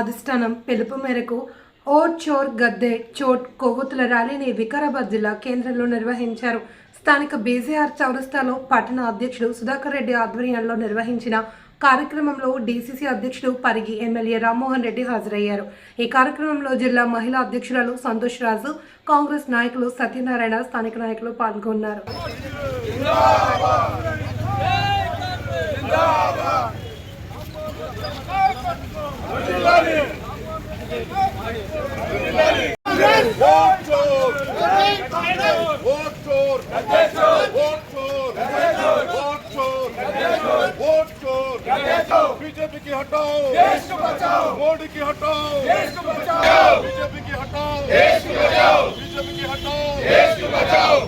అధిష్టానం పిలుపు మేరకు ఓట్ చోర్ గద్దె చోట్ కొవ్వొత్తుల ర్యాలీని వికారాబాద్ జిల్లా కేంద్రంలో నిర్వహించారు. స్థానిక బీజేఆర్ చౌరస్తాలో పట్టణ అధ్యక్షుడు సుధాకర్ రెడ్డి ఆధ్వర్యంలో నిర్వహించిన కార్యక్రమంలో డీసీసీ అధ్యక్షుడు పరిగి ఎమ్మెల్యే రామ్మోహన్ రెడ్డి హాజరయ్యారు. ఈ కార్యక్రమంలో జిల్లా మహిళా అధ్యక్షురాలు సంతోష్ రాజు కాంగ్రెస్ నాయకులు సత్యనారాయణ స్థానిక నాయకులు పాల్గొన్నారు. बीजेपी की हटाओ देश को बचाओ मोदी की हटाओ देश को बचाओ बीजेपी की हटाओ देश को बचाओ बीजेपी की हटाओ देश को बचाओ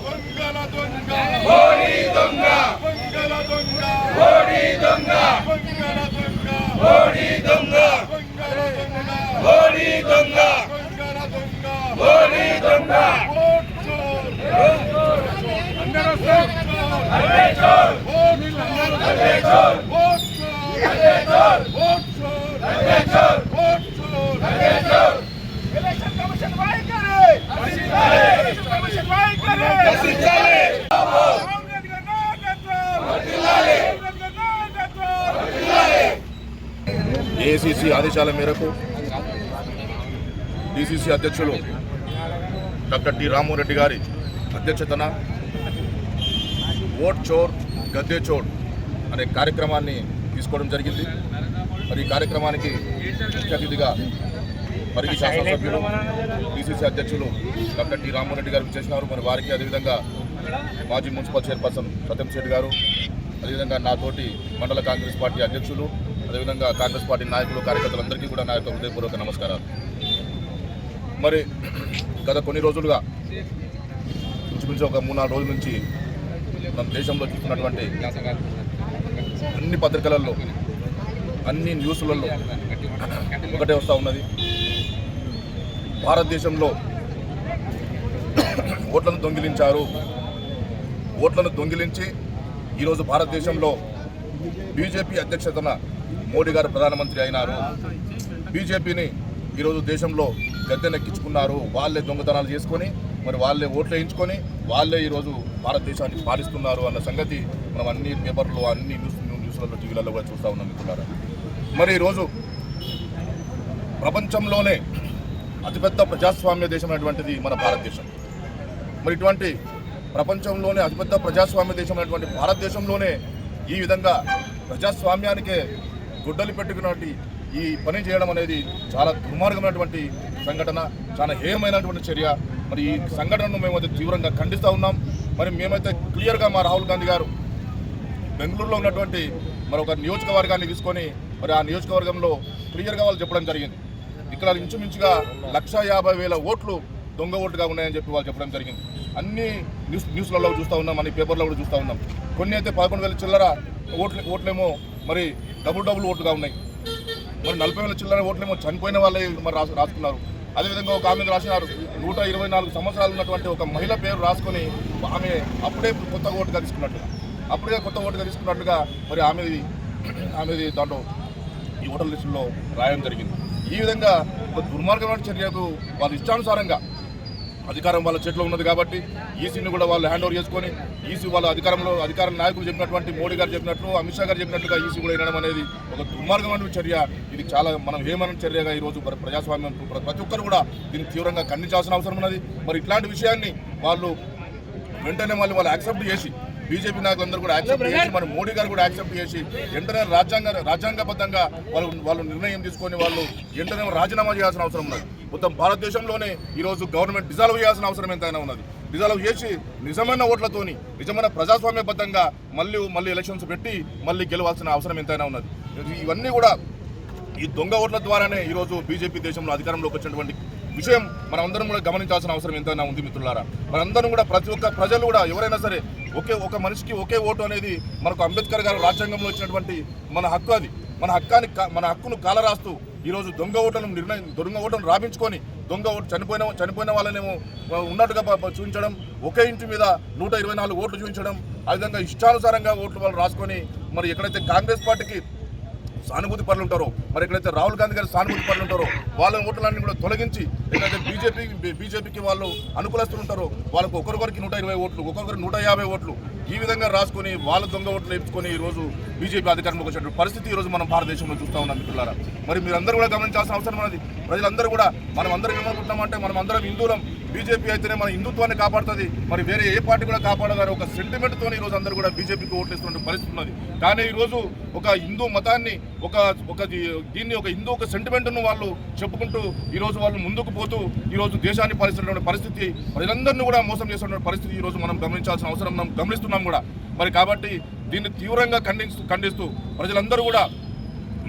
ఏసీసీ ఆదేశాల మేరకు డిసిసి అధ్యక్షులు డాక్టర్ టి రామ్మోహన్ రెడ్డి గారి అధ్యక్షతన ఓట్ చోర్ గద్దె చోర్ అనే కార్యక్రమాన్ని తీసుకోవడం జరిగింది. మరి ఈ కార్యక్రమానికి ముఖ్య అతిథిగా పరిగి శాసనసభ్యులు బీసీసీ అధ్యక్షులు డాక్టర్ టి రామ్మోహన్ రెడ్డి గారు చేసినారు మరి వారికి అదేవిధంగా మాజీ మున్సిపల్ చైర్పర్సన్ సత్యం శెట్టి గారు అదేవిధంగా నాతోటి మండల కాంగ్రెస్ పార్టీ అధ్యక్షులు అదేవిధంగా కాంగ్రెస్ పార్టీ నాయకులు కార్యకర్తలందరికీ కూడా నా యొక్క హృదయపూర్వక నమస్కారాలు. మరి గత కొన్ని రోజులుగా ఇంచుమించు ఒక మూడు నాలుగు రోజుల నుంచి మన దేశంలో చూస్తున్నటువంటి అన్ని పత్రికలలో అన్ని న్యూస్లలో ఒకటే వస్తూ ఉన్నది. భారతదేశంలో ఓట్లను దొంగిలించారు. ఓట్లను దొంగిలించి ఈరోజు భారతదేశంలో బీజేపీ అధ్యక్షతన మోడీ గారు ప్రధానమంత్రి అయినారు. బీజేపీని ఈరోజు దేశంలో గద్దెనెక్కించుకున్నారు వాళ్ళే దొంగతనాలు చేసుకొని మరి వాళ్ళే ఓట్లు వేయించుకొని వాళ్ళే ఈరోజు భారతదేశాన్ని పాలిస్తున్నారు అన్న సంగతి మనం అన్ని పేపర్లో అన్ని న్యూస్ న్యూస్లలో టీవీలలో కూడా చూస్తూ ఉన్నాం మిత్రులారా. మరి ఈరోజు ప్రపంచంలోనే అతిపెద్ద ప్రజాస్వామ్య దేశం అనేటువంటిది మన భారతదేశం. మరి ఇటువంటి ప్రపంచంలోనే అతిపెద్ద ప్రజాస్వామ్య దేశం అయినటువంటి భారతదేశంలోనే ఈ విధంగా ప్రజాస్వామ్యానికే గుడ్డలు పెట్టుకున్నటువంటి ఈ పని చేయడం అనేది చాలా దుర్మార్గమైనటువంటి సంఘటన చాలా హేయమైనటువంటి చర్య. మరి ఈ సంఘటనను మేమైతే తీవ్రంగా ఖండిస్తూ ఉన్నాం. మరి మేమైతే క్లియర్గా మా రాహుల్ గాంధీ గారు బెంగళూరులో ఉన్నటువంటి మరి ఒక నియోజకవర్గాన్ని తీసుకొని మరి ఆ నియోజకవర్గంలో క్లియర్గా వాళ్ళు చెప్పడం జరిగింది. ఇక్కడ ఇంచుమించుగా లక్ష యాభై వేల ఓట్లు దొంగ ఓటుగా ఉన్నాయని చెప్పి వాళ్ళు చెప్పడం జరిగింది. అన్ని న్యూస్ న్యూస్లలో చూస్తూ ఉన్నాం అన్ని పేపర్లో కూడా చూస్తూ ఉన్నాం. కొన్ని అయితే పదకొండు వేల చిల్లర ఓట్లు ఓట్లేమో మరి డబుల్ డబుల్ ఓట్లుగా ఉన్నాయి. మరి నలభై వేల చిల్లర ఓట్లేమో చనిపోయిన వాళ్ళే మరి రాసు రాసుకున్నారు. అదేవిధంగా ఒక ఆమె రాసినారు. నూట ఇరవై నాలుగు సంవత్సరాలు ఉన్నటువంటి ఒక మహిళ పేరు రాసుకొని ఆమె అప్పుడే కొత్త ఓటుగా తీసుకున్నట్టుగా అప్పుడే కొత్త ఓటుగా తీసుకున్నట్టుగా మరి ఆమెది ఆమెది దాంట్లో ఈ ఓటర్ లిస్టులో రాయడం జరిగింది. ఈ విధంగా ఒక దుర్మార్గమైన చర్యకు వాళ్ళ ఇష్టానుసారంగా అధికారం వాళ్ళ చేతిలో ఉన్నది కాబట్టి ఈసీని కూడా వాళ్ళు హ్యాండ్ ఓవర్ చేసుకొని ఈసీ వాళ్ళ అధికారంలో అధికార నాయకులు చెప్పినటువంటి మోడీ గారు చెప్పినట్లు అమిత్ షా గారు చెప్పినట్టుగా ఈసీ కూడా వినడం అనేది ఒక దుర్మార్గమైన చర్య. ఇది చాలా మనం ఏమన్న చర్యగా ఈరోజు ప్రజాస్వామ్యం ప్రతి ఒక్కరు కూడా దీన్ని తీవ్రంగా ఖండించాల్సిన అవసరం ఉన్నది. మరి ఇట్లాంటి విషయాన్ని వాళ్ళు వెంటనే మళ్ళీ వాళ్ళు యాక్సెప్ట్ చేసి బీజేపీ నాయకులందరూ కూడా యాక్సెప్ట్ చేసి మరి మోడీ గారు కూడా యాక్సెప్ట్ చేసి వెంటనే రాజ్యాంగ రాజ్యాంగబద్ధంగా వాళ్ళు వాళ్ళు నిర్ణయం తీసుకొని వాళ్ళు వెంటనే రాజీనామా చేయాల్సిన అవసరం ఉన్నది. మొత్తం భారతదేశంలోనే ఈరోజు గవర్నమెంట్ డిజాల్వ్ చేయాల్సిన అవసరం ఎంతైనా ఉన్నది. డిజాల్వ్ చేసి నిజమైన ఓట్లతోని నిజమైన ప్రజాస్వామ్యబద్ధంగా మళ్ళీ మళ్ళీ ఎలక్షన్స్ పెట్టి మళ్ళీ గెలవాల్సిన అవసరం ఎంతైనా ఉన్నది. ఇవన్నీ కూడా ఈ దొంగ ఓట్ల ద్వారానే ఈరోజు బీజేపీ దేశంలో అధికారంలోకి వచ్చినటువంటి విషయం మనందరం కూడా గమనించాల్సిన అవసరం ఎంతైనా ఉంది మిత్రులారా. మనందరం కూడా ప్రతి ఒక్క ప్రజలు కూడా ఎవరైనా సరే ఒకే ఒక మనిషికి ఒకే ఓటు అనేది మనకు అంబేద్కర్ గారు రాజ్యాంగంలో ఇచ్చినటువంటి మన హక్కు అది. మన హక్కాన్ని కా- మన హక్కును కాలరాస్తూ ఈరోజు దొంగ ఓట్లను నిర్ణయం దొంగ ఓట్లను రాపించుకొని దొంగ ఓటు చనిపోయిన చనిపోయిన వాళ్ళనేమో ఉన్నట్టుగా చూపించడం ఒకే ఇంటి మీద నూట ఇరవై నాలుగు ఓట్లు చూపించడం ఆ విధంగా ఇష్టానుసారంగా ఓట్లు వాళ్ళు రాసుకొని మరి ఎక్కడైతే కాంగ్రెస్ పార్టీకి సానుభూతి పనులు ఉంటారో. మరి ఎక్కడైతే రాహుల్ గాంధీ గారి సానుభూతి పనులు ఉంటారో వాళ్ళ ఓట్లన్నీ కూడా తొలగించి ఎక్కడైతే బీజేపీ బీజేపీకి వాళ్ళు అనుకూలస్తులు ఉంటారో వాళ్ళకు ఒకరికొరికి నూట ఇరవై ఓట్లు ఒక్కొక్కరికి నూట యాభై ఓట్లు ఈ విధంగా రాసుకొని వాళ్ళ దొంగ ఓట్లు వేయించుకొని ఈ రోజు బీజేపీ అధికారంలోకి వచ్చినటువంటి పరిస్థితి ఈరోజు రోజు మనం భారతదేశంలో చూస్తూ ఉన్నాం మిత్రులారా. మరి మీరందరూ కూడా గమనించాల్సిన అవసరం ఉన్నది. ప్రజలందరూ కూడా మనం అందరం ఏమనుకుంటున్నామంటే మనం అందరం హిందువులం. బీజేపీ అయితేనే మన హిందుత్వాన్ని కాపాడుతుంది. మరి వేరే ఏ పార్టీ కూడా కాపాడగారు ఒక సెంటిమెంట్తో ఈరోజు ఈ రోజు అందరూ కూడా బీజేపీకి ఓట్లేస్తున్న పరిస్థితి ఉన్నది. కానీ ఈరోజు ఒక హిందూ మతాన్ని ఒక ఒక దీన్ని ఒక హిందూ ఒక సెంటిమెంట్ను వాళ్ళు చెప్పుకుంటూ ఈరోజు వాళ్ళు ముందుకు పోతూ ఈరోజు దేశాన్ని పాలిస్తున్నటువంటి పరిస్థితి ప్రజలందరినీ కూడా మోసం చేస్తున్న పరిస్థితి ఈ రోజు మనం గమనించాల్సిన అవసరం మనం గమనిస్తున్నాం కూడా. మరి కాబట్టి దీన్ని తీవ్రంగా ఖండిస్తూ ఖండిస్తూ ప్రజలందరూ కూడా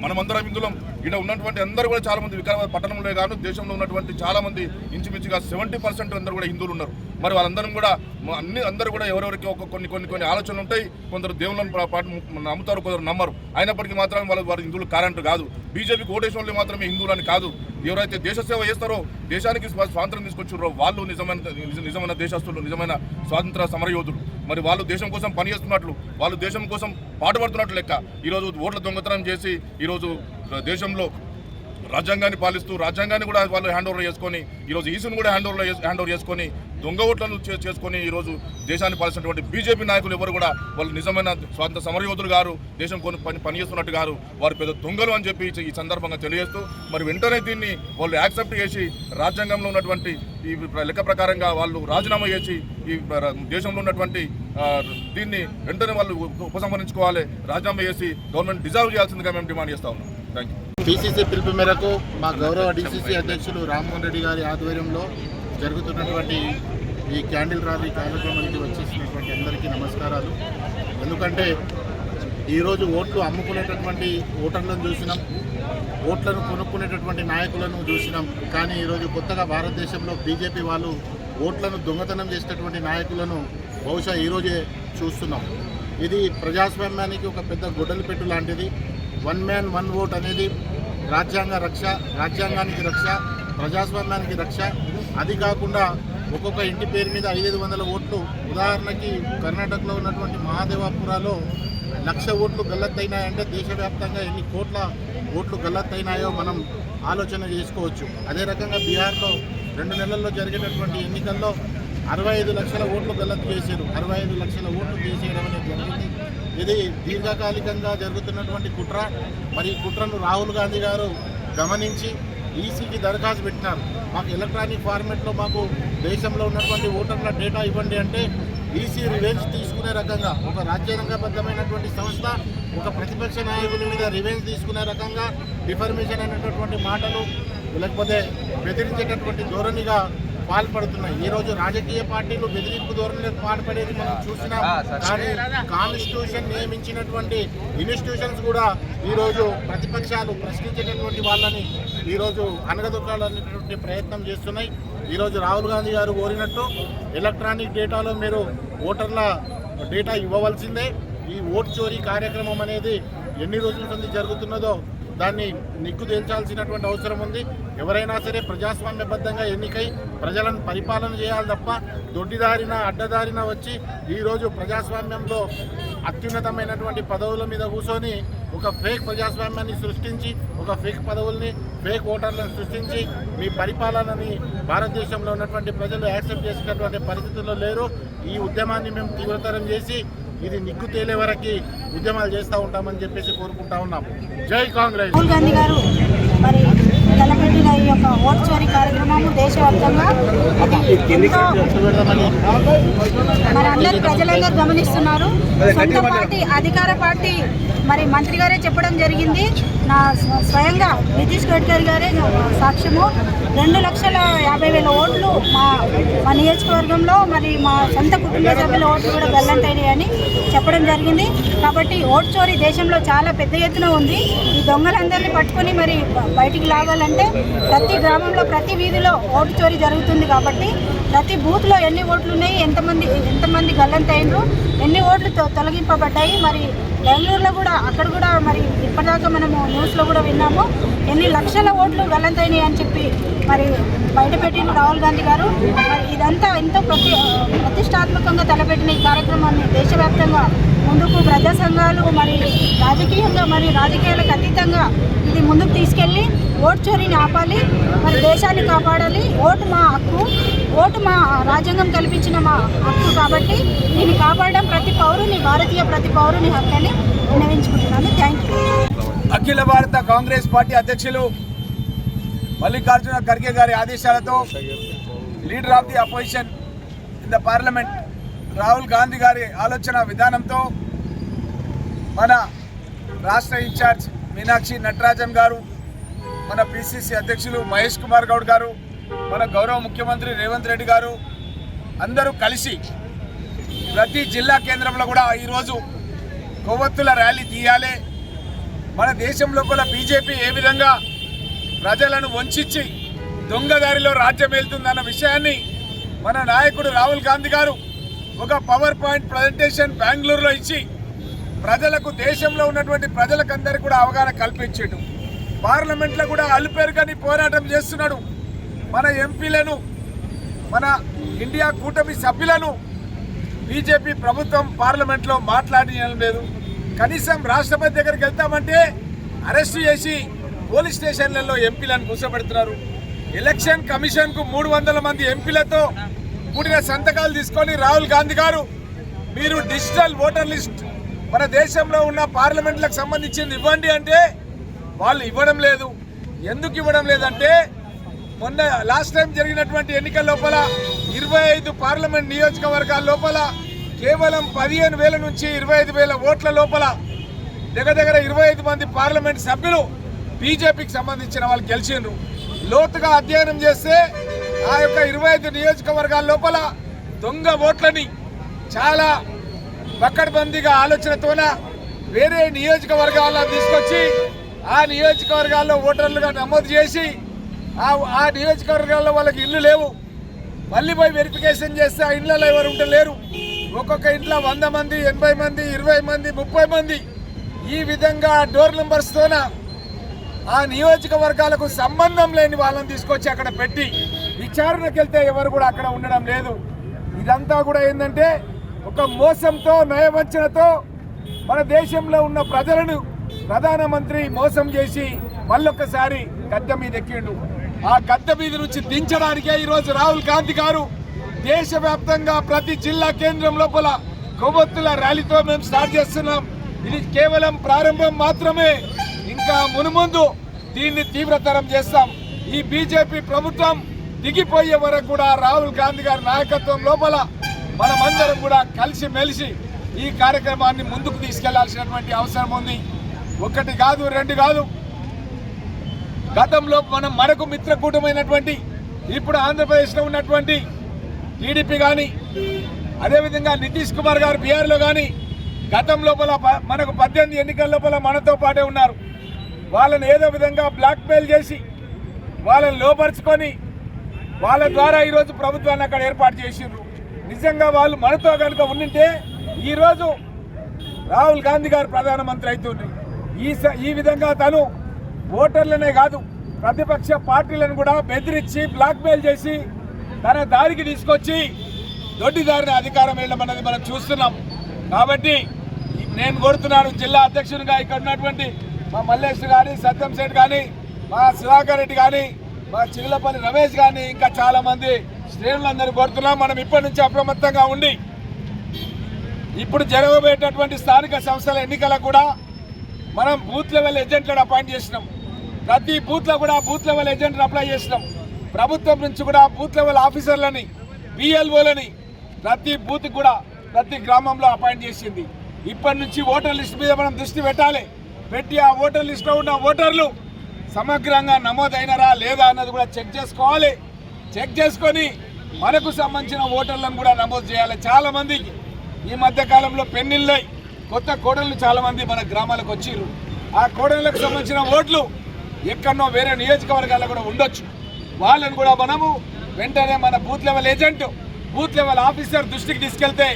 మనమందరం ఇందులో ఇక్కడ ఉన్నటువంటి అందరూ కూడా చాలా మంది వికారాబాద్ పట్టణంలో కాదు దేశంలో ఉన్నటువంటి చాలా మంది ఇంచుమించుగా సెవెంటీ పర్సెంట్ అందరూ కూడా హిందువులు ఉన్నారు. మరి వాళ్ళందరం కూడా అన్ని అందరూ కూడా ఎవరెవరికి ఒక కొన్ని కొన్ని కొన్ని ఆలోచనలు ఉంటాయి కొందరు దేవుళ్ళని పాటు నమ్ముతారు కొందరు నమ్మరు. అయినప్పటికీ మాత్రం వాళ్ళు వారు హిందువులు కారంటూ కాదు. బీజేపీకి ఓటేసిన వాళ్ళు మాత్రమే హిందువులని కాదు. ఎవరైతే దేశ సేవ చేస్తారో దేశానికి స్వాతంత్రం తీసుకొచ్చారో వాళ్ళు నిజమైన నిజమైన దేశస్తులు నిజమైన స్వాతంత్ర సమరయోధులు. మరి వాళ్ళు దేశం కోసం పనిచేస్తున్నట్లు వాళ్ళు దేశం కోసం పాటుపడుతున్నట్లు లెక్క. ఈరోజు ఓట్ల దొంగతనం చేసి ఈరోజు దేశంలో రాజ్యాంగాన్ని పాలిస్తూ రాజ్యాంగాన్ని కూడా వాళ్ళు హ్యాండ్ ఓవర్ చేసుకొని ఈరోజు ఈసీని కూడా హ్యాండ్ ఓవర్ హ్యాండ్ ఓవర్ చేసుకొని దొంగ ఓట్లను చే- చేసుకొని ఈరోజు దేశాన్ని పాలిస్తున్నటువంటి బీజేపీ నాయకులు ఎవరు కూడా వాళ్ళు నిజమైన స్వాతంత్ర సమరయోధులు గారు దేశం కొన్ని పని పనిచేస్తున్నట్టు గారు వారు పెద్ద దొంగలు అని చెప్పి ఈ సందర్భంగా తెలియజేస్తూ మరి వెంటనే దీన్ని వాళ్ళు యాక్సెప్ట్ చేసి రాజ్యాంగంలో ఉన్నటువంటి ఈ లెక్క ప్రకారంగా వాళ్ళు రాజీనామా చేసి ఈ దేశంలో ఉన్నటువంటి దీన్ని వెంటనే వాళ్ళు ఉపసంహరించుకోవాలి రాజీనామా చేసి గవర్నమెంట్ డిజాల్వ్ చేయాల్సిందిగా మేము డిమాండ్ చేస్తా ఉన్నాం. థ్యాంక్ యూ పిలుపు మేరకు మా గౌరవ డీసీసీ అధ్యక్షులు రామ్మోహన్ రెడ్డి గారి ఆధ్వర్యంలో జరుగుతున్నటువంటి ఈ క్యాండిల్ ర్యాలీ కార్యక్రమానికి వచ్చేసినటువంటి అందరికీ నమస్కారాలు. ఎందుకంటే ఈరోజు ఓట్లు అమ్ముకునేటటువంటి ఓటర్లను చూసినాం ఓట్లను కొనుక్కునేటటువంటి నాయకులను చూసినాం. కానీ ఈరోజు కొత్తగా భారతదేశంలో బీజేపీ వాళ్ళు ఓట్లను దొంగతనం చేసేటటువంటి నాయకులను బహుశా ఈరోజే చూస్తున్నాం. ఇది ప్రజాస్వామ్యానికి ఒక పెద్ద గొడ్డలి పెట్టు లాంటిది. వన్ మ్యాన్ వన్ ఓట్ అనేది రాజ్యాంగ రక్ష రాజ్యాంగానికి రక్ష ప్రజాస్వామ్యానికి రక్ష అది కాకుండా ఒక్కొక్క ఇంటి పేరు మీద ఐదు వందల ఓట్లు. ఉదాహరణకి కర్ణాటకలో ఉన్నటువంటి మహాదేవాపురాలో లక్ష ఓట్లు గల్లత్తైనాయంటే దేశవ్యాప్తంగా ఎన్ని కోట్ల ఓట్లు గల్లత్తైనాయో మనం ఆలోచన చేసుకోవచ్చు. అదే రకంగా బీహార్లో రెండు నెలల్లో జరిగినటువంటి ఎన్నికల్లో అరవై ఐదు లక్షల ఓట్లు గల్లత్తు చేశారు. అరవై ఐదు లక్షల ఓట్లు తీసేయడం అనేది జరిగింది. ఇది దీర్ఘకాలికంగా జరుగుతున్నటువంటి కుట్ర. మరి ఈ కుట్రను రాహుల్ గాంధీ గారు గమనించి ఈసీకి దరఖాస్తు పెట్టినారు. మాకు ఎలక్ట్రానిక్ ఫార్మెట్లో మాకు దేశంలో ఉన్నటువంటి ఓటర్ల డేటా ఇవ్వండి అంటే ఈసీ రివెంజ్ తీసుకునే రకంగా ఒక రాజ్యాంగబద్ధమైనటువంటి సంస్థ ఒక ప్రతిపక్ష నాయకుని మీద రివెంజ్ తీసుకునే రకంగా డిఫర్మేషన్ అనేటటువంటి మాటలు లేకపోతే బెదిరించేటటువంటి ధోరణిగా పాల్పడుతున్నాయి. ఈ రోజు రాజకీయ పార్టీలు బెదిరింపు ధోరణిలో పాల్పడేది మనం చూసినాం కానీ కాన్స్టిట్యూషన్ నియమించినటువంటి ఇన్స్టిట్యూషన్స్ కూడా ఈ రోజు ప్రతిపక్షాలు ప్రశ్నించేటటువంటి వాళ్ళని ఈ రోజు అనగదొక్కాలనేటువంటి ప్రయత్నం చేస్తున్నాయి. ఈ రోజు రాహుల్ గాంధీ గారు కోరినట్టు ఎలక్ట్రానిక్ డేటాలో మీరు ఓటర్ల డేటా ఇవ్వవలసిందే. ఈ ఓట్ చోరీ కార్యక్రమం అనేది ఎన్ని రోజుల నుండి జరుగుతున్నదో దాన్ని నిగ్గు తేల్చాల్సినటువంటి అవసరం ఉంది. ఎవరైనా సరే ప్రజాస్వామ్యబద్ధంగా ఎన్నికై ప్రజలను పరిపాలన చేయాలి తప్ప దొడ్డిదారిన అడ్డదారిన వచ్చి ఈరోజు ప్రజాస్వామ్యంలో అత్యున్నతమైనటువంటి పదవుల మీద కూర్చొని ఒక ఫేక్ ప్రజాస్వామ్యాన్ని సృష్టించి ఒక ఫేక్ పదవుల్ని ఫేక్ ఓటర్లను సృష్టించి మీ పరిపాలనని భారతదేశంలో ఉన్నటువంటి ప్రజలు యాక్సెప్ట్ చేసేటటువంటి పరిస్థితుల్లో లేరు. ఈ ఉద్యమాన్ని మేము తీవ్రతరం చేసి ఇది నిగ్గు తేలే వరకు ఉద్యమాలు చేస్తూ ఉంటామని చెప్పేసి కోరుకుంటా ఉన్నాము. జై కాంగ్రెస్! రాహుల్ గాంధీ గారు మరి తలపెట్టిన ఈ యొక్క ఓట్ చోరీ కార్యక్రమం దేశవ్యాప్తంగా మరి అందరు ప్రజలందరూ గమనిస్తున్నారు. సొంత పార్టీ అధికార పార్టీ మరి మంత్రి గారే చెప్పడం జరిగింది. నా స్వ- స్వయంగా నితీష్ గడ్కరీ గారే సాక్ష్యము. రెండు లక్షల యాభై వేల ఓట్లు మా మా నియోజకవర్గంలో మరి మా సొంత కుటుంబ సభ్యుల ఓట్లు కూడా గల్లంతైనాయి అని చెప్పడం జరిగింది. కాబట్టి ఓటు చోరీ దేశంలో చాలా పెద్ద ఎత్తున ఉంది. ఈ దొంగలందరినీ పట్టుకొని మరి బయటికి లాగాలంటే ప్రతి గ్రామంలో ప్రతి వీధిలో ఓటు చోరీ జరుగుతుంది కాబట్టి ప్రతి బూత్లో ఎన్ని ఓట్లు ఉన్నాయి ఎంతమంది ఎంతమంది గల్లంతైనరు ఎన్ని ఓట్లు తొలగింపబడ్డాయి మరి బెంగళూరులో కూడా అక్కడ కూడా మరి ఇప్పటిదాకా మనము న్యూస్లో కూడా విన్నాము ఎన్ని లక్షల ఓట్లు గల్లంతైనాయి అని చెప్పి మరి బయటపెట్టిన రాహుల్ గాంధీ గారు. మరి ఇదంతా ఎంతో ప్రతి ప్రతిష్టాత్మకంగా తలపెట్టిన ఈ కార్యక్రమాన్ని దేశవ్యాప్తంగా ముందుకు ప్రజా సంఘాలు మరి రాజకీయంగా మరి రాజకీయాలకు అతీతంగా ఇది ముందుకు తీసుకెళ్ళి ఓటు చోరీని ఆపాలి మరి దేశాన్ని కాపాడాలి ఓటు మా హక్కు ఓటు మా రాజ్యాంగం కల్పించిన మా హక్కు కాబట్టి దీన్ని కాపాడడం ప్రతి పౌరుని భారతీయ ప్రతి పౌరుని హక్కు అని విన్నవించుకుంటున్నాను. థ్యాంక్ యూ అఖిల భారత కాంగ్రెస్ పార్టీ అధ్యక్షులు మల్లికార్జున ఖర్గే గారి ఆదేశాలతో leader of the opposition in the parliament Rahul Gandhi గారి ఆలోచన విధానంతో మన రాష్ట్ర ఇన్ఛార్జ్ మీనాక్షి నటరాజన్ గారు మన పిసిసి అధ్యక్షులు మహేష్ కుమార్ గౌడ్ గారు మన గౌరవ ముఖ్యమంత్రి రేవంత్ రెడ్డి గారు అందరూ కలిసి ప్రతి జిల్లా కేంద్రంలో కూడా ఈరోజు కొవ్వొత్తుల ర్యాలీ తీయాలి. మన దేశంలో కూడా బీజేపీ ఏ విధంగా ప్రజలను వంచి దొంగదారిలో రాజ్యం వెళ్తుందన్న విషయాన్ని మన నాయకుడు రాహుల్ గాంధీ గారు ఒక పవర్ పాయింట్ ప్రజెంటేషన్ బెంగళూరులో ఇచ్చి ప్రజలకు దేశంలో ఉన్నటువంటి ప్రజలకందరికీ కూడా అవగాహన కల్పించాడు. పార్లమెంట్లో కూడా అలుపేరుగని పోరాటం చేస్తున్నాడు. మన ఎంపీలను మన ఇండియా కూటమి సభ్యులను బీజేపీ ప్రభుత్వం పార్లమెంట్లో మాట్లాడియడం లేదు. కనీసం రాష్ట్రపతి దగ్గరికి వెళ్తామంటే అరెస్ట్ చేసి పోలీస్ స్టేషన్లలో ఎంపీలను కూర్చోబెడుతున్నారు. ఎలక్షన్ కమిషన్కు మూడు వందల మంది ఎంపీలతో కూడిన సంతకాలు తీసుకొని రాహుల్ గాంధీ గారు మీరు డిజిటల్ ఓటర్ లిస్ట్ మన దేశంలో ఉన్న పార్లమెంట్లకు సంబంధించింది ఇవ్వండి అంటే వాళ్ళు ఇవ్వడం లేదు. ఎందుకు ఇవ్వడం లేదంటే మొన్న లాస్ట్ టైం జరిగినటువంటి ఎన్నికల లోపల ఇరవై ఐదు పార్లమెంట్ నియోజకవర్గాల లోపల కేవలం పదిహేను వేల నుంచి ఇరవై ఐదు వేల ఓట్ల లోపల దగ్గర దగ్గర ఇరవై ఐదు మంది పార్లమెంట్ సభ్యులు బీజేపీకి సంబంధించిన వాళ్ళు గెలిచిండ్రు. లోతుగా అధ్యయనం చేస్తే ఆ యొక్క ఇరవై ఐదు నియోజకవర్గాల లోపల దొంగ ఓట్లని చాలా పక్కడబందీగా ఆలోచనతోన వేరే నియోజకవర్గాల్లో తీసుకొచ్చి ఆ నియోజకవర్గాల్లో ఓటర్లుగా నమోదు చేసి ఆ ఆ నియోజకవర్గాల్లో వాళ్ళకి ఇల్లు లేవు. మళ్ళీ పోయి వెరిఫికేషన్ చేస్తే ఆ ఇళ్ళలో ఎవరు ఉంటే లేరు. ఒక్కొక్క ఇంట్లో వంద మంది ఎనభై మంది ఇరవై మంది ముప్పై మంది. ఈ విధంగా డోర్ నెంబర్స్తోన ఆ నియోజకవర్గాలకు సంబంధం లేని వాళ్ళని తీసుకొచ్చి అక్కడ పెట్టి విచారణకు వెళ్తే ఎవరు కూడా అక్కడ ఉండడం లేదు. ఇదంతా కూడా ఏంటంటే ఒక మోసంతో నయవంచనతో మన దేశంలో ఉన్న ప్రజలను ప్రధానమంత్రి మోసం చేసి మళ్ళొక్కసారి గద్దె మీద ఎక్కిండు. ఆ గద్దె మీద నుంచి దించడానికే ఈరోజు రాహుల్ గాంధీ గారు దేశవ్యాప్తంగా ప్రతి జిల్లా కేంద్రం లోపల కొవ్వొత్తుల ర్యాలీతో మేము స్టార్ట్ చేస్తున్నాం. ఇది కేవలం ప్రారంభం మాత్రమే. ఇంకా మునుముందు దీన్ని తీవ్రతరం చేస్తాం. ఈ బీజేపీ ప్రభుత్వం దిగిపోయే వరకు కూడా రాహుల్ గాంధీ గారి నాయకత్వం లోపల మనమందరం కూడా కలిసి మెలిసి ఈ కార్యక్రమాన్ని ముందుకు తీసుకెళ్ళాల్సినటువంటి అవసరం ఉంది. ఒకటి కాదు రెండు కాదు. గతంలో మనం మనకు మిత్రకూటమైనటువంటి ఇప్పుడు ఆంధ్రప్రదేశ్లో ఉన్నటువంటి టీడీపీ కానీ అదేవిధంగా నితీష్ కుమార్ గారు బీహార్లో కానీ గతం లోపల ప- మనకు పద్దెనిమిది ఎన్నికల లోపల మనతో పాటే ఉన్నారు. వాళ్ళని ఏదో విధంగా బ్లాక్మెయిల్ చేసి వాళ్ళని లోపరుచుకొని వాళ్ళ ద్వారా ఈరోజు ప్రభుత్వాన్ని అక్కడ ఏర్పాటు చేసిండ్రు. నిజంగా వాళ్ళు మనతో కనుక ఉండింటే ఈరోజు రాహుల్ గాంధీ గారు ప్రధానమంత్రి అవుతుండ్రు. ఈ స- ఈ విధంగా తను ఓటర్లనే కాదు ప్రతిపక్ష పార్టీలను కూడా బెదిరించి బ్లాక్మెయిల్ చేసి తన దారికి తీసుకొచ్చి దొడ్డిదారిన అధికారం వెళ్ళమన్నది మనం చూస్తున్నాం. కాబట్టి నేను కోరుతున్నాను జిల్లా అధ్యక్షునిగా ఇక్కడ ఉన్నటువంటి మా మల్లేష్ కానీ సత్యం సేట్ కానీ మా సుధాకర్ రెడ్డి కానీ మా చిగులపల్లి రమేష్ కానీ ఇంకా చాలామంది శ్రేణులందరూ కోరుతున్నాం. మనం ఇప్పటి నుంచి అప్రమత్తంగా ఉండి ఇప్పుడు జరగబోయేటటువంటి స్థానిక సంస్థల ఎన్నికలకు కూడా మనం బూత్ లెవెల్ ఏజెంట్లను అపాయింట్ చేసినాం. ప్రతి బూత్లో కూడా బూత్ లెవెల్ ఏజెంట్ని అప్లై చేసినాం. ప్రభుత్వం నుంచి కూడా బూత్ లెవెల్ ఆఫీసర్లని పిఎల్ఓలని ప్రతి బూత్ కూడా ప్రతి గ్రామంలో అపాయింట్ చేసింది. ఇప్పటి నుంచి ఓటర్ లిస్ట్ మీద మనం దృష్టి పెట్టాలి. పెట్టి ఆ ఓటర్ లిస్ట్లో ఉన్న ఓటర్లు సమగ్రంగా నమోదైనరా లేదా అన్నది కూడా చెక్ చేసుకోవాలి. చెక్ చేసుకొని మనకు సంబంధించిన ఓటర్లను కూడా నమోదు చేయాలి. చాలా మందికి ఈ మధ్య కాలంలో పెన్నిళ్ళై కొత్త కోడళ్ళు చాలా మంది మన గ్రామాలకు వచ్చిర్రు. ఆ కోడళ్ళకు సంబంధించిన ఓట్లు ఎక్కడనో వేరే నియోజకవర్గాల్లో కూడా ఉండొచ్చు. వాళ్ళని కూడా మనము వెంటనే మన booth level agent booth level officer దృష్టికి తీసుకెళ్తే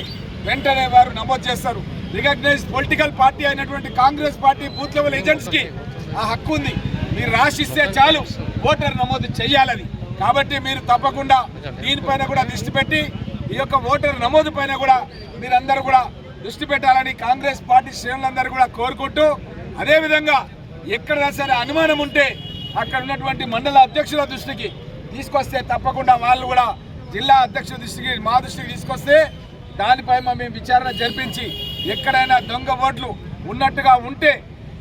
వెంటనే వారు నమోదు చేస్తారు. రికగ్నైజ్ పొలిటికల్ పార్టీ అయినటువంటి కాంగ్రెస్ పార్టీ బూత్ లెవెల్ ఏజెంట్స్కి ఆ హక్కు ఉంది. మీరు రాసిస్తే చాలు ఓటర్ నమోదు చేయాలని కాబట్టి మీరు తప్పకుండా దీనిపైన కూడా దృష్టి పెట్టి ఈ యొక్క ఓటర్ నమోదు పైన కూడా మీరందరూ కూడా దృష్టి పెట్టాలని కాంగ్రెస్ పార్టీ శ్రేణులందరూ కూడా కోరుకుంటూ అదేవిధంగా ఎక్కడ సరే అనుమానం ఉంటే అక్కడ ఉన్నటువంటి మండల అధ్యక్షుల దృష్టికి తీసుకొస్తే తప్పకుండా వాళ్ళు కూడా జిల్లా అధ్యక్షుల దృష్టికి మా దృష్టికి తీసుకొస్తే దానిపై మేము విచారణ జరిపించి ఎక్కడైనా దొంగ ఓట్లు ఉన్నట్టుగా ఉంటే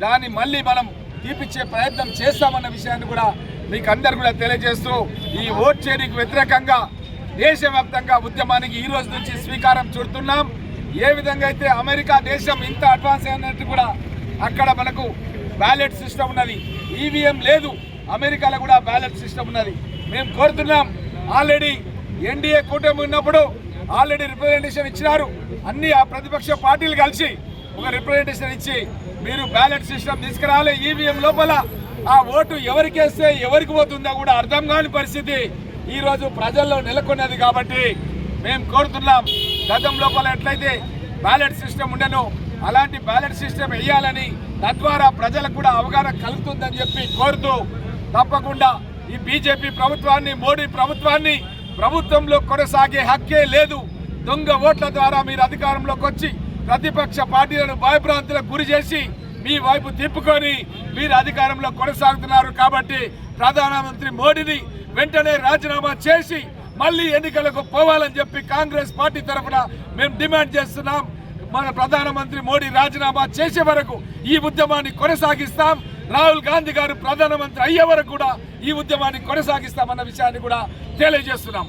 దాన్ని మళ్ళీ మనం తీపిచ్చే ప్రయత్నం చేస్తామన్న విషయాన్ని కూడా మీకు అందరు కూడా తెలియజేస్తూ ఈ ఓట్ షేరింగ్ వ్యతిరేకంగా దేశవ్యాప్తంగా ఉద్యమానికి ఈ రోజు నుంచి స్వీకారం చుడుతున్నాం. ఏ విధంగా అయితే అమెరికా దేశం ఇంత అడ్వాన్స్ అయినట్టు కూడా అక్కడ మనకు బ్యాలెట్ సిస్టమ్ ఉన్నది. ఈవీఎం లేదు. అమెరికాలో కూడా బ్యాలెట్ సిస్టమ్ ఉన్నది. మేము కోరుతున్నాం ఆల్రెడీ ఎన్డీఏ కూటమి ఉన్నప్పుడు ఆల్రెడీ రిప్రజెంటేషన్ ఇచ్చినారు. అన్ని ఆ ప్రతిపక్ష పార్టీలు కలిసి ఒక రిప్రజెంటేషన్ ఇచ్చి మీరు బ్యాలెట్ సిస్టమ్ తీసుకురావాలి ఈవీఎం లోపల. ఆ ఓటు ఎవరికి వేస్తే ఎవరికి పోతుందో కూడా అర్థం కాని పరిస్థితి ఈరోజు ప్రజల్లో నెలకొన్నది కాబట్టి మేము కోరుతున్నాం గతం లోపల ఎట్లయితే బ్యాలెట్ సిస్టమ్ ఉండను అలాంటి బ్యాలెట్ సిస్టమ్ వేయాలని తద్వారా ప్రజలకు కూడా అవగాహన కలుగుతుందని చెప్పి కోరుతూ తప్పకుండా ఈ బీజేపీ ప్రభుత్వాన్ని మోడీ ప్రభుత్వాన్ని ప్రభుత్వంలో కొనసాగే హక్కే లేదు. దొంగ ఓట్ల ద్వారా మీరు అధికారంలోకి వచ్చి ప్రతిపక్ష పార్టీలను భయభ్రాంతులకు గురి చేసి మీ వైపు తిప్పుకొని మీరు అధికారంలో కొనసాగుతున్నారు కాబట్టి ప్రధానమంత్రి మోడీని వెంటనే రాజీనామా చేసి మళ్ళీ ఎన్నికలకు పోవాలని చెప్పి కాంగ్రెస్ పార్టీ తరఫున మేము డిమాండ్ చేస్తున్నాం. మన ప్రధానమంత్రి మోడీ రాజీనామా చేసే వరకు ఈ ఉద్యమాన్ని కొనసాగిస్తాం. రాహుల్ గాంధీ గారు ప్రధానమంత్రి అయ్యే వరకు కూడా ఈ ఉద్యమాన్ని కొనసాగిస్తామన్న విషయాన్ని కూడా తెలియజేస్తున్నాం.